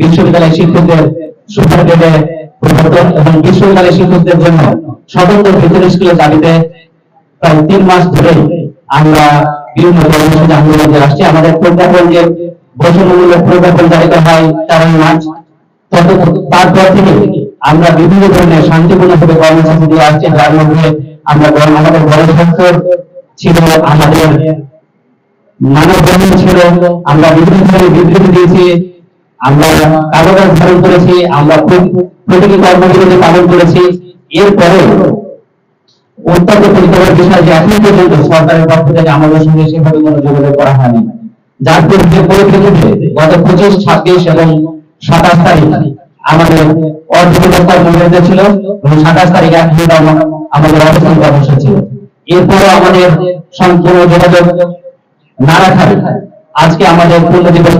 বিশ্ববিদ্যালয়ের শিক্ষকদের সুপার গ্রেডে এবং বিশ্ববিদ্যালয়ের শিক্ষকদের জন্য স্বতন্ত্র ভিতরে স্কুলের দাবিতে প্রায় তিন মাস ধরে আমরা বিভিন্ন কর্মসূচি আন্দোলন করে আসছি। আমাদের প্রজ্ঞাপন যে প্রজ্ঞাপন হয় তেরোই মার্চ। তারপর থেকে আমরা বিভিন্ন ধরনের শান্তিপূর্ণভাবে কর্মসূচি দিয়ে আসছি। যার মধ্যে আমরা আমাদের ছিল, আমাদের মানববন্ধন ছিল, আমরা বিভিন্ন ধরনের বিবৃতি দিয়েছি। আমরা কাগজ ধারণ করেছি, আমরা প্র- প্রতিটি কর্মবিরতি পালন করেছি। এরপরে অত্যন্ত পরিকল্পনার বিষয় যে এখন পর্যন্ত সরকারের পক্ষ থেকে আমাদের সঙ্গে সেভাবে কোনো যোগাযোগ করা হয়নি। পরিপ্রেক্ষিতে গত পঁচিশ, ছাব্বিশ এবং সাতাশ তারিখ আমাদের ছিল এবং সাতাশ তারিখ এক আমাদের অবস্থান কর্মসূচি ছিল। এরপরও আমাদের সম্পূর্ণ যোগাযোগ না রাখার আজকে আমাদের পূর্ণ দিবস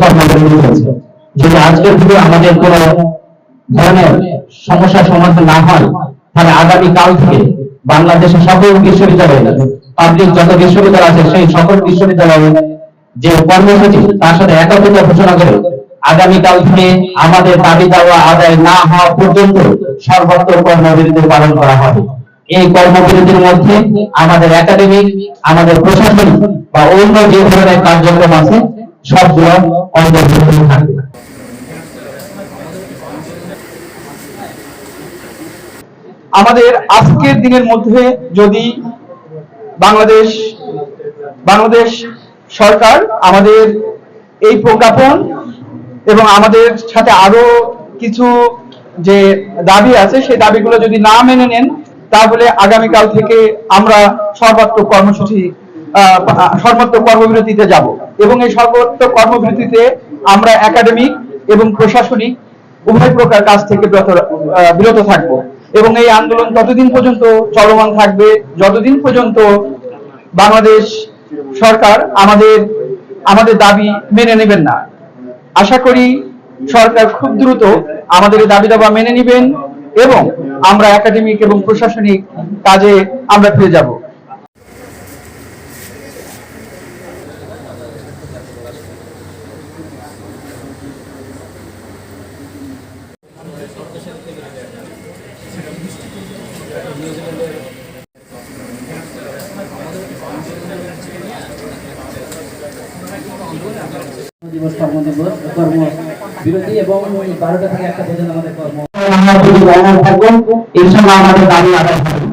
চলছে। যদি আজকের দিনে আমাদের কোনো ধরনের সমস্যার সমাধান না হয়, তাহলে আগামী কাল থেকে বাংলাদেশের সকল বিশ্ববিদ্যালয়ে পাবলিক যত বিশ্ববিদ্যালয় আছে, সেই সকল বিশ্ববিদ্যালয়ে যে কর্মসূচি, তার সাথে একাত্মতা ঘোষণা করে আগামীকাল থেকে আমাদের দাবি দেওয়া আদায় না হওয়া পর্যন্ত সর্বত্র কর্মবিরতি পালন করা হবে। এই কর্মবিরতির মধ্যে আমাদের একাডেমিক আমাদের প্রশাসনিক বা অন্য যে ধরনের কার্যক্রম আছে সবগুলো অন্তর্ভুক্ত থাকবে। আমাদের আজকের দিনের মধ্যে যদি বাংলাদেশ বাংলাদেশ সরকার আমাদের এই প্রজ্ঞাপন এবং আমাদের সাথে আরও কিছু যে দাবি আছে, সেই দাবিগুলো যদি না মেনে নেন, তাহলে আগামীকাল থেকে আমরা সর্বাত্মক কর্মসূচি সর্বাত্মক কর্মবিরতিতে যাব। এবং এই সর্বাত্মক কর্মবিরতিতে আমরা একাডেমিক এবং প্রশাসনিক উভয় প্রকার কাজ থেকে বিরত থাকব। এবং এই আন্দোলন ততদিন পর্যন্ত চলমান থাকবে, যতদিন পর্যন্ত বাংলাদেশ সরকার আমাদের আমাদের দাবি মেনে নেবেন না। আশা করি সরকার খুব দ্রুত আমাদের দাবি দাবা মেনে নেবেন এবং আমরা একাডেমিক এবং প্রশাসনিক কাজে আমরা ফিরে যাব। দিবস কর্ম দিবস এবং বারোটা থেকে একটা পর্যন্ত আমাদের কর্ম। থাকব। ইনশাল্লাহ আমাদের দাবি আদায়